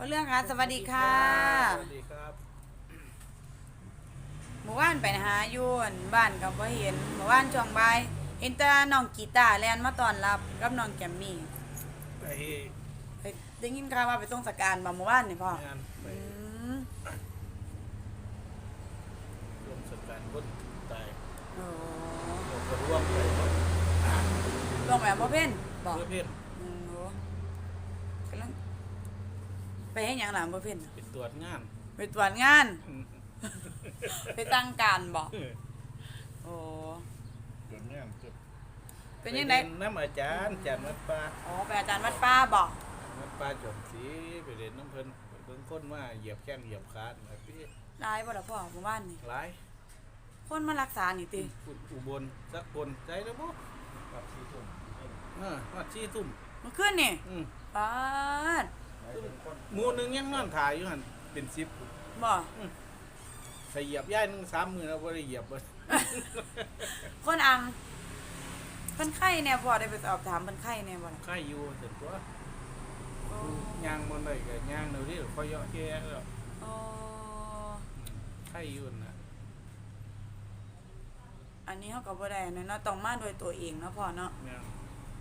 พ่อเรื่องคะสวัสดีค่ะสวัสดีครับเมื่อวานไปหาอยู่อั่นบ้านกับพ่เห็นเมื่อวานช่วงบ่ายเห็นแต่น้องกีตาร์แลนมาต้อนรับกับน้องแกมมี่ไปไปได้ยินข่าวว่าไปส่งสการบ่เมื่อวานนี่พ่องานไปอืมร่วมสการคนตายโอ้เราก็ร่วมไปลงแบบบ่เพ่นบอกเพื่อเพื่อน อืมโอ้กำลังไป ให้หยังล่ะบ่เพ่นไปตรวจงานไปตรวจงาน ไปตั้งการบ่โอ้ตรวจงานเป็นยังไงปเรีน้ำอาจารย์อาจารย์วัดป่าอ๋อไปอาจารย์วัดป้าบอกวัดป่าจอมศรีไปเรียนน้ำเพิ่นไปเบิ่งคนว่าเหยียบแข้งเหยียบขานะพี่ลายบ่ล่ะพ่อหมู่บ้านนี่หลายคนมารักษานี่ติอุอุบลสักคนใจแล้วบ่กับสี่ทุ่มเออวัดสี่ทุ่มเมื่อคืนนี่อืม ปาด หมู่หนึงยังนอนถ่ายอยู่หั่นเป็นสิบบ่ใส่เหยียบย่ายหนึงสามมือแล้วบ่ได้เหยียบเบิดคนอังเพิ่นไข้แน่พ่อได้ไปสอบถามเพิ่นไข้แน่บ่ล่ะใครอยู่เสร็จตัวโอ้ย่างมันได้ก็ย่างเดี๋ยวนี้คอยเยาะแย่แล้วโอ้ใครอยู่นะอันนี้เฮาก็บ่ได้นะเนาะต้องมาด้วยตัวเองเนาะพ่อเนาะเนี่ย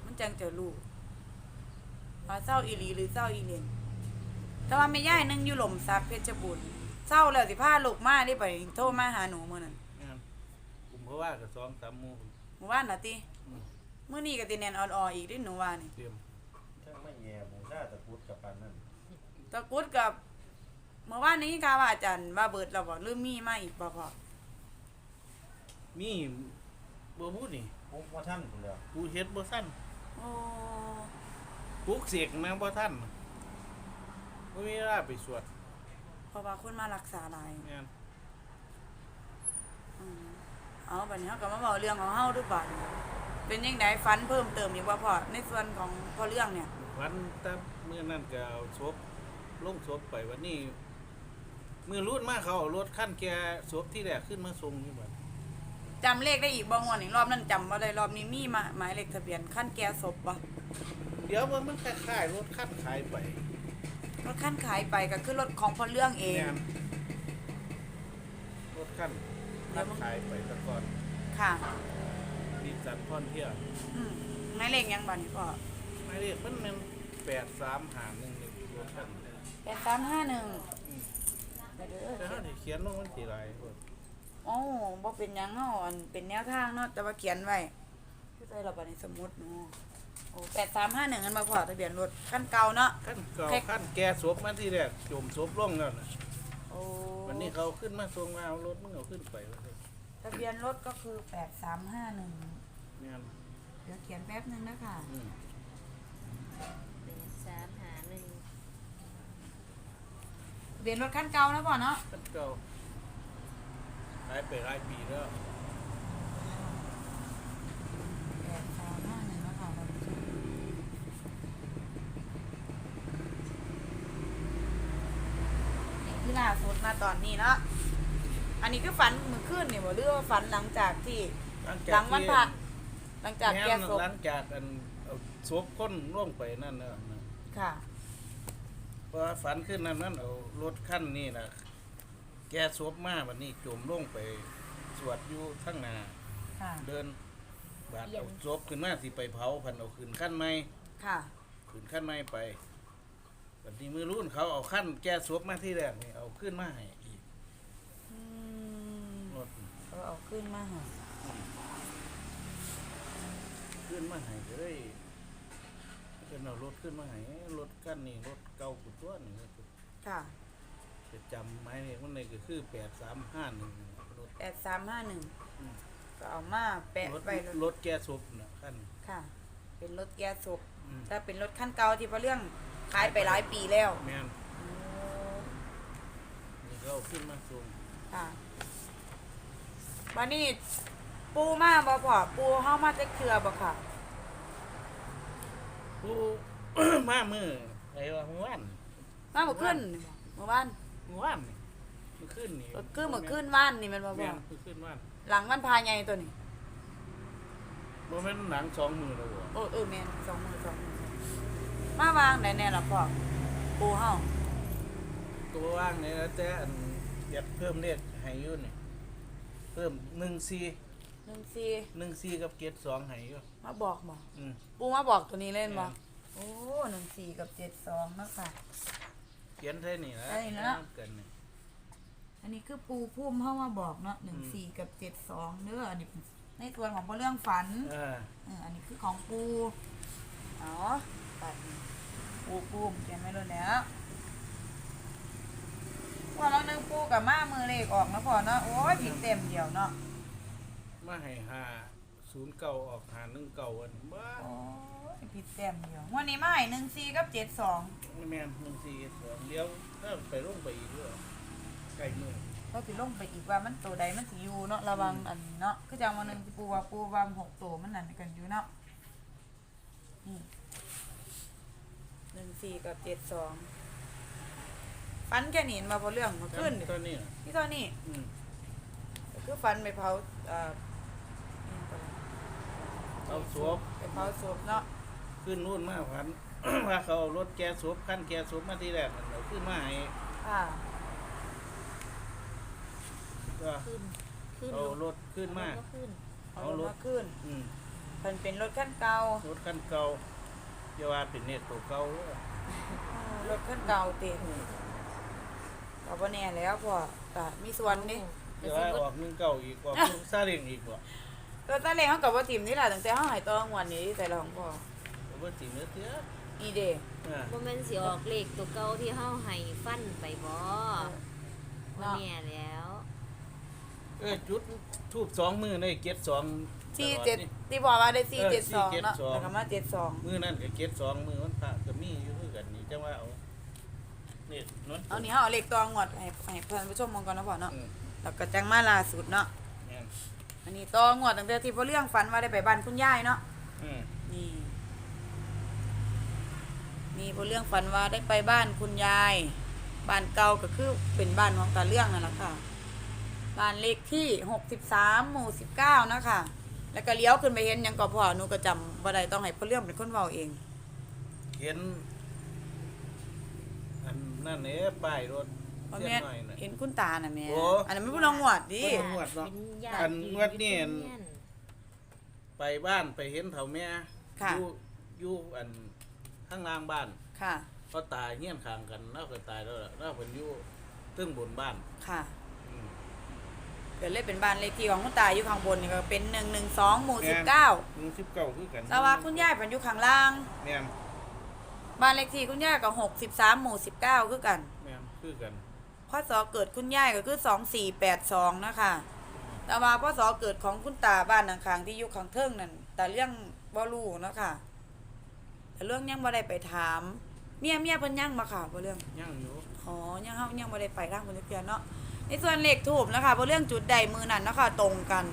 มันจังจะรู้ว่าเศร้าอีหลีหรือเศร้าอีเลียน แต่ว่าแม่ย่ายนึงอยู่หล่มซักเพชรบูรณ์เศร้าแล้วสิพาลูกมาได้ไปโทรมาหาหนูมื้อนั้นเนี่ยกลุ่มเพราะว่ากับสองสามหมู่เมื่อวานน่ะติอืมมื้อนี้ก็สิแน่นอ่อนๆอีกเด้หนูว่านี่เตรียมถ้าไม่แย่บูชาตะกรุดกับปันนั่นตะกรุดกับเมื่อวานนี้ข่าวว่าอาจารย์ว่าเบิดแล้วบ่หรือมีมาอีกบ่พ่อมีบ่พูดนี่ผมว่าท่านคนเดียวกูเฮ็ดบ่สั้นโอ้ปลูกเสกมาบ่ทัน บ่มีเวลาไปสวดเพราะว่าคนมารักษาหลายเนี่ยอืมเอาบัดนี้เฮาก็มาเว้าเรื่องของเฮาดูบัดนี้เป็นจังไดฝันเพิ่มเติมอีกบ่พ่อในส่วนของพ่อเรื่องเนี่ย วันแต่มื้อนั้นก็เอาศพลงศพไปวันนี้มื้อรุ่นมาเขาเอารถคันแกศพที่แรกขึ้นมาส่งนี่บัดจำเลขได้อีกบ่งวดนี้รอบนั้นจำบ่ได้รอบนี้มีมาหมายเลขทะเบียนคันแก่ศพบ่เดี๋ยวมันมันคล้ายๆรถคันขายไป รถคันขายไปก็คือรถของพ่อเรื่องเอง เนี่ยรถคันคันขายไปแตะก่อนค่ะดิสันพอนเที่ยวอืมหมายเลขหยังบัดนี้พ่อไม่เรียกมันมันแปดสามหาหนึ่งหนึ่งรถคัน8351อืมเดี๋ยวเด้แต่อถ้าที่เขียนลงมันสีลายโอ้ยโอ้บ่เป็นหยังเฮาอันเป็นแนวทางเนาะแต่ว่าเขียนไว้คือ ใส่เราบัดนี้สมุดเนาะโอ้8351อันมาพอทะเบียนรถคันเก่าเนาะ ขั้นเก่าเทคขั้นแกศพมาที่แรกจมศพลงแล้วนะโอ้วันนี้เขาขึ้นมาทรงมาเอารถมึงเอาขึ้นไปว่าซั่นทะเบียนรถก็คือ8351เนี่ยเดี๋ยวเขียนแป๊บนึงนะคะอืมเป็นสามหาหนึ่งทะเบียนรถคันเก่านะพ่อเนาะขั้นเก่าหลายไปหลายปีแล้ว 8351นะคะท่านผู้ชมที่ล่าสุดมา ตอนนี้เนาะอันนี้คือฝันเมื่อคืนนี่บ่หรือว่าฝันหลังจากที่หลังหลังวันพระหลังจากแม่แก้นศพหลังจากอันเอาศพคนล่วงไปนั่นเนอะนะค่ะเพราะว่าฝันขึ้นนั้นนั่นเอารถขั้นนี่นะแกศพมาวันนี้จมลงไปสวดอยู่ข้างหน้าค่ะเดินบาดเอาศพขึ้นมาสิไปเผาพันเอาขึ้นขั้นไม้ค่ะขึ้นขั้นไม้ไป วันนี้มือรุ่นเขาเอาขั้นแก้ศพมาที่แรกนี่เอาขึ้นมาให้อีกอืมรถเอาเอาขึ้นมาหาขึ้นมาให้เลยเป็นเอารถขึ้นมาให้รถขั้นนี่รถเก่ากุตัวนี่ค่ะจะจำไม้นี่มันเลยก็คือแปดสามห้าหนึ่งรถแปดสามห้าหนึ่งอืมก็เอามาแปะรถไว้รถรถแก้ศพนะขั้นค่ะ เป็นรถแก๊สศพอืมแต่เป็นรถขั้นเก่าที่พอเรื่อง ขายไปหลายปีแล้วแม่นนี่เขาเอาขึ้นมาส่งค่ะวันนี้ปูมาบ่พอปูเฮามาจะเครือบ่ค่ะ ผู้ มามือไอ้ว่าเมื่อวานมาเมื่อคืนเมื่อวานเมื่อวานนี่เมื่อคืนนี่ก็คือเมื่อคืนว่านนี่แมันบ่แม่พ่อนเมื่อคืนว่านหลังวันพาใหญ่ตัวนี้ บ่แม่นหนังสองมือแล้วบ่ โอ้เออแม่นสองมือสองมือ มาวางได้แน่ล่ะพ่อปูเฮาตัวว่างนี่แล้วแต่อันอยากเพิ่มเลขให้อยู่นี่เพิ่มหนึ่งสี่หนึ่งสี่หนึ่งสี่กับเจ็ดสองให้อยู่มาบอกบ่อืม ปูมาบอกตัวนี้เล่นบ่แม่นโอ้หนึ่งสี่กับเจ็ดสองเนาะค่ะ เขียนใช่นี่นะใช่แล้วกันนี่อันนี้คือปูพุ่มเข้ามาบอกเนาะหนึ่งสี่กับเจ็ดสองเด้ออันนี้เป็นในส่วนของเรื่องฝันเออเอออันนี้คือของปู อ๋อ ตัดปูปูมเขียนไว้เลยแล้วว่าเราหนึ่งปูกับมามือเลขออกนะพอเนาะโอ้ยผิดเต็มเดียวเนาะมาให้หาศูนย์เก่าออกหาหนึ่งเก่าอันบ้าโอ้ยผิดเต็มเดียววันนี้มาให้หนึ่งสี่กับเจ็ดสองแม่นหนึ่งสี่เจ็ดสองเลี้ยวถ้าไปลงไปอีกด้วยใกล้มือก็สิลงไปอีกว่ามันตัวใดมันสิอยู่เนาะระวังอันเนาะคือจังวันหนึ่งปูว่าปูวางหกตัวมันนั่นกันอยู่เนาะนี่ หนึ่งสี่กับเจ็ดสองฟันแค่นี้มาพอเรื่องมาขึ้นตอนนี้น่ะพี่ตอนนี้อืมก็คือฟันไปเผาเอ่ออิหยังก่อนนะเอาสวบไปเผาศพเนาะขึ้นนู่นมาพันว่าเขาเอารถแกสวบขั้นแกสวบมาที่แรกนั่นเอาขึ้นมาให้ค่ะก็ขึ้นขึ้นเอาลงรถขึ้นมาก็ขึ้นเอาเอารรถถมาขึ้นอืมมันเป็นรถขั้นเก่ารถคันเก่า อย่าว่าเป็นเน็ตตัวเก่าเด้อรถขั้นเก่าเต็มก็บ่แน่แล้วพ่อก็มีส่วนนี่อย่าว่าออกหนึ่งเก่าอีกออกซาเล้งอีกบ่รถตาเล้งเขากับว่าทีมนี่แหละตั้งแต่เขาใหายตัวงวันนี้แต่ละของพ่อเอาบ่สิเนื้อเตี้ยอีเดอ่าบ่แม่นสิออกเลขตัวเก่าที่เฮาให้ฟันไปบ่บ่แน่แล้ว เออจุดทูบสองมือในเก็ดสองสี่ตลอเจ็ดนี่ ที่บอกว่าได้สี่เออเจ็ดสองเนาะ472แล้วก็มาเจ็ดสองมือนั่นก็เก็ดสองมือมันพระก็มีอยู่คือกันนี่จังว่าเอานี่นวลเอานี่เขาเอาเลขตัวงวดให้ให้เพื่อนผู้ชมมองก่อนนะพ่อเนาะอืมแล้วก็จังมาล่าสุดเนาะแม่นอันนี้ตัวงวดตั้งแต่ที่พ่อเรื่องฝันว่าได้ไปบ้านคุณยายเนาะอืมนี่มีพ่อเรื่องฝันว่าได้ไปบ้านคุณยายบ้านเก่าก็คือเป็นบ้านของตาเรื่องนั่นแหละค่ะบ้านเลขที่หกสิบสามหมู่สิบเก้านะคะ แล้วก็เลี้ยวขึ้นไปเห็นหยังก็พอหนูก็จำว่าใดต้องให้พ่อเรื่องเป็นคนเว้าเอง เห็น อันนั่นเอ๊ป้ายรถเพราะเสี้แม่ยนหน่อยน่ะ เห็นคุณตาน่ะแม่โอ้ อันนั้นไม่พูดลองหวดดิบ่งวดเนาะวิญญาอัณนยืงวดนี่อยู่ที่เฮียนไปบ้านไปเห็นเฒ่าแม่ค่ะ อยู่อยู่อันข้างล่างบ้านค่ะเขาตายเงี้ยนข้างกันแล้วก็ตายแล้วล่ะแล้วเพิ่นอยู่ตึ้งบนบ้าน ค่ะอืม เดี๋ยวเลขเป็นบ้านเลขที่ของคุณตาอยู่ข้างบนนี่ก็เป็นหนึ่งหนึ่งสองหมู่สิบเก้าหนึ่งสิบเก้าคือกันแต่ว่าคุณยายเป็นอยู่ข้างล่างแม่นบ้านเลขที่คุณยายก็หกสิบสามหมู่สิบเก้าคือกันแม่นคือกันพศเกิดคุณยายก็คือสองสี่แปดสองนะคะแต่ว่าพศเกิดของคุณตาบ้านข้างๆที่อยู่ข้างเทิงนั่นแต่เรื่องบ่รู้เนาะค่ะแต่เรื่องยังบ่ได้ไปถามเมียเมียเพิ่นยังมาค่ะบ่เรื่องยังอยู่อ๋อยังเฮายังบ่ได้ไปทางเพิ่นจักเทื่อเนาะ ในส่วนเลขทูบนะคะบ่เรื่องจุดใดมือนั้นเนาะคะ ตรงกัน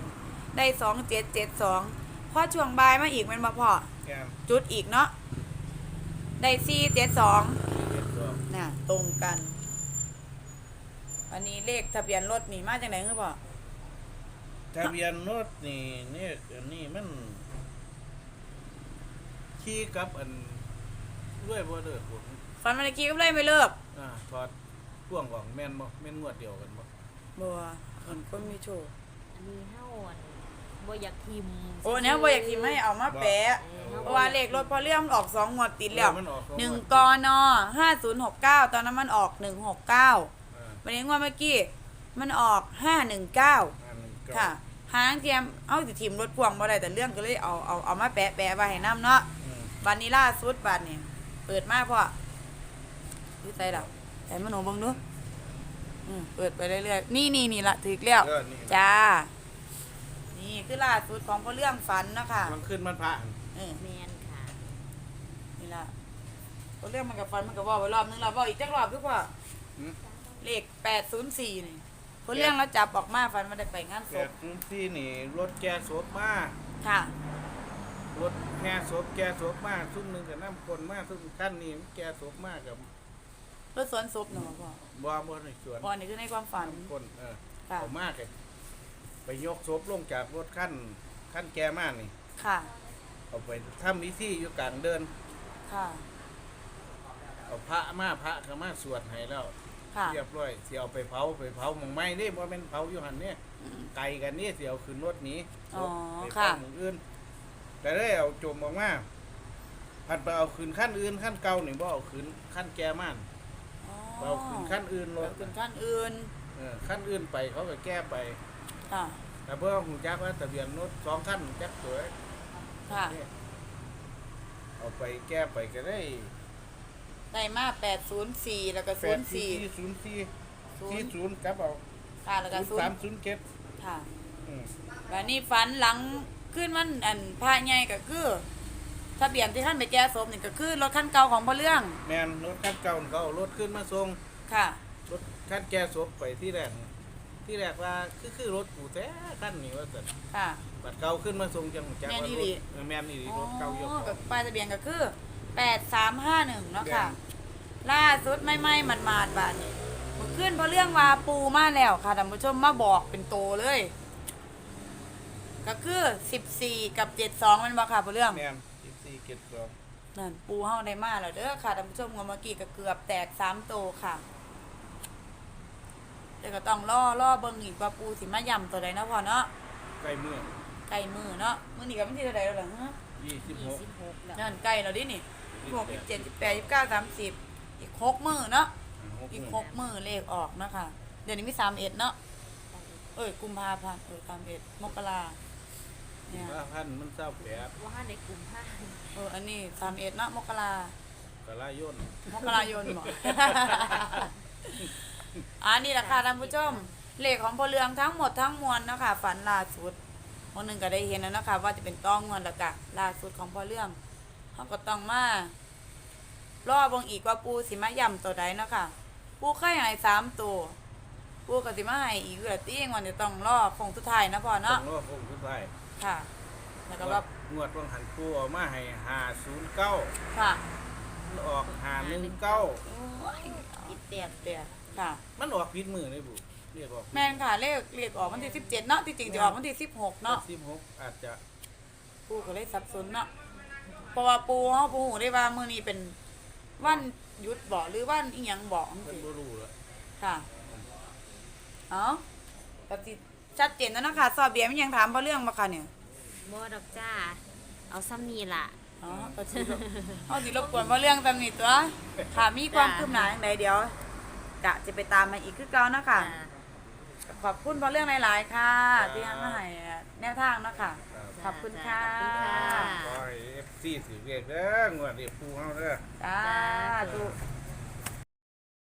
ได้2772พอช่วงบ่ายมาอีกแม่นบ่พ่อแม่นจุดอีกเนาะได้472เจ็ดสองน่ะตรงกันอันนี้เลขทะเบียนรถนี่มาจากไหนคือพ่อทะเบียนรถนี่เนี่ยอันนี้มันขี่กับอันด้วยบ่เด้อผมฟันมาตะกี้ก็เลยไม่เลิก อ่าถอดพ่วงของแม่นบ่แม่นงวดเดียวกันบ่ บัวคนคนมีโชคอันนี้เฮาอันบ่อยากทิมโอ้เนี่ยบ่อยากสิให้เอามาแปะเออเพราะว่าเลขรถพอเรื่องมันออกสองงวดติดแล้วมันออกสอหนึ่งวด กนห้าศูนย์หกเก้าตอนนั้นมันออกหนึ่งหกเก้าอ่าวันนี้งวดเมื่อกี้มันออกห้าหนึ่งเก้าอันหนึ่งเก้าค่ะหางเทียมเอาสิทีมรถพ่วงบ่ได้แต่เรื่องก็เลยเอาเอาเอามาแปะแปะไว้ให้น้ำเนาะ อืมวันนี้ล่าสุดบัดนี่เปิดมาพ่อดูใจเราแต่มันหนูเบังดู อืมเปิดไปเรื่อยๆ นี่นี่นี่ละถึกแล้ว เออนี่ จ้า นี่คือล่าสุดของพ่อเรื่องฝันเนาะคะมันขึ้นมันพระอันเออแม่นค่ะนี่ละพ่อเรื่องมันกับฝันมันกับว่าไปรอบนึงเราบอกอีกจักรอบคือพ่อหืมเลขแปดศูนย์สี่นี่พ่อเรื่องเราจับออกมาฝันมันได้ไปงานศแปพดที่นี่รถแกศพมาค่ะ รถแห่ศพแกศพมาซุ่มหนึงกับน้ำคนมาซุ่มขั้นนี้แกศพมากับ รถสวนศพเนาะพ่อบ่บ่ในสวนพ่อนี่คือในความฝันคนเออค่ะเอามากเลยไปยกศพลงจากรถขั้นขั้นแกมากนี่ ค่ะ เอาไปทำวิธีอยู่กลางเดิน ค่ะเอาพระมาพระก็มาสวดให้แล้วค่ะเรียบร้อยเสียเอาไปเผาไปเผาหมองไม้นี่บ่แม่นเผาอยู่หันเนี่ยไก่กันนี่เสียเอาขึ้นรถหนี้อ๋อไปค่ะเผาหมู่อื่น แต่ได้เอาจมออกมาพันไปเอาขึ้นขั้นอื่นขั้นเก่านี่บ่เอาขึ้นขั้นแก่ม่านอ๋อ เอาขึ้นขั้นอื่นรถขึ้นขั้นอื่นเออขั้นอื่นไปเขาก็แก้ไป ค่ะ แต่เพื่อหูจักว่าทะเบียนรถสองขั้นจักตัวค่ะ เนี่ยเอาไปแก้ไปก็ได้ได้มาแปดศูนย์สี่แล้วก็แปศูดนย์สี่สี่ศูนย์สี่ศูสี่นย์ศูนย์ครับเอาค่ะแล้วก็ศูศูนนย์สามย์ศูนย์เจ็ดค่ะ อืม แล้วนี่ฝันหลังขึ้นมันอันพาใหญ่ก็คือ ทะเบียนที่ท่านไปแก้ศพนี่ก็คือรถคันเก่าของพ่อเรื่องแมนรถขั้นเก่าเขาเอารถขึ้นมาส่งค่ะรถขั้นแก้ศพไปที่แรกที่แรกว่าคือคือรถปู่แท้ขั้นนี้ว่าแต่ค่ะ บัดเก่าขึ้นมาส่งจังจักแม่นว่าอีรหลี ถเออแมนอีหลีรถเก่าเยอะอ๋อกับป้ายทะเบียนก็คือแปดสามห้าหนึ่งเนาะค่ะล่าสุดไม่ไม่หมาดหมาดๆบาดนี้มันขึ้นเพราะเรื่องว่าปูมาแล้วค่ะท่านผู้ชมมาบอกเป็นโตเลย ก็คือสิบสี่กับเจ็ดสองมันบอกค่ะเพราะเรื่อง แมนสิบสี่ เจ็ดสองนั่นปูเฮาได้มาแล้วเด้อค่ะท่านผู้ชมงวดเมื่อกี้ก็เกือบแตกสามโตค่ะแต่ก็ต้องล่อล่อเบิ่งอีกว่าปูสิมาย่ำตัวใดเนาะพ่อเนาะใกล้เมื่อใกล้มือเนาะมื้อนี้ก็เป็นที่เท่าใดแล้วล่ะฮะยี่สิบหก26แล้วนั่นใกล้แล้วดินี่หกเจ็ดสิบแปดสิบเก้าสามสิบอีกหกมือเนาะอีกหกมือเลขออกนะคะเดี๋ยวนี้มีสามเอ็ดเนาะเอ้ยกุมภาพันธ์เออสามเอ็ดมกรา เนี่ยว่าพันมันเศร้าแปดว่าในกลุ่มผ้าเอออันนี้สามเอ็ดเนาะมกรากะลายนมกรายนหมออันนี้แหละค่ะท่านผู้ชมเลขของพลเรืองทั้งหมดทั้งมวลเนาะคะฝันล่าสุดวันหนึ่งก็ได้เห็นแล้วนะคะว่าจะเป็นต้องเงินละกะล่าสุดของพลเรืองเขาก็ต้องมารอเบงอีกว่าปูสิมาย่ำตัวใดเนาะค่ะปูเคยใหายสามตัวปูก็สิมาให้อีกอยู่ละตี้งวันจะต้องรอคงสุดท้ายนะพ่อต้อเนาะงรอคงสุดท้าย ค่ะ แล้วก็ว่า งวดต้องหันปูเออกมาให้ห้าศูนย์เก้าค่ะออกห้าหนึ่งเก้าโอ้ยติดเตียงเดี๋ยวค่ะ มันออกผิดมือเลยบุเรียกออกแม่นค่ะเลขเลขออกวันที่สิบเจ็ดเนาะที่จริงจะออกวันที่สิบหกเนาะสิบหกอาจจะปูก็เลยสับสนเนาะเพราะว่าปูเฮาปูหูได้ว่ามื้อนี้เป็นวันหยุดบ่หรือวันอีหยังบ่จังมันซี่บ่รู้ละค่ะ เอ้าก็สิ ชัดเจนแล้วเนาะค่ะสอบเบียร์มันยังถามบ่เรื่องบ่ค่ะเนี่ยบ่ดอกจ้า เอาซ้ำนี่ล่ะ อ๋อก็สิรบเอาสิรบกวนบ่เรื่องตามนี้ตัวค่ะมีความคืบหน้าจังไดเดี๋ยวกะจะไปตามมาอีกคือเก่าเนาะค่ะ ขอบคุณเพราะเรื่องหลาย ๆ ค่ะ ที่ให้มาให้แนวทางเนาะค่ะ ขอบคุณค่ะขอบคุณค่ะ ขอให้เอฟซีสิเรียกเด้องวดนี้ปูเฮาเด้อ จ้าจ้าถูก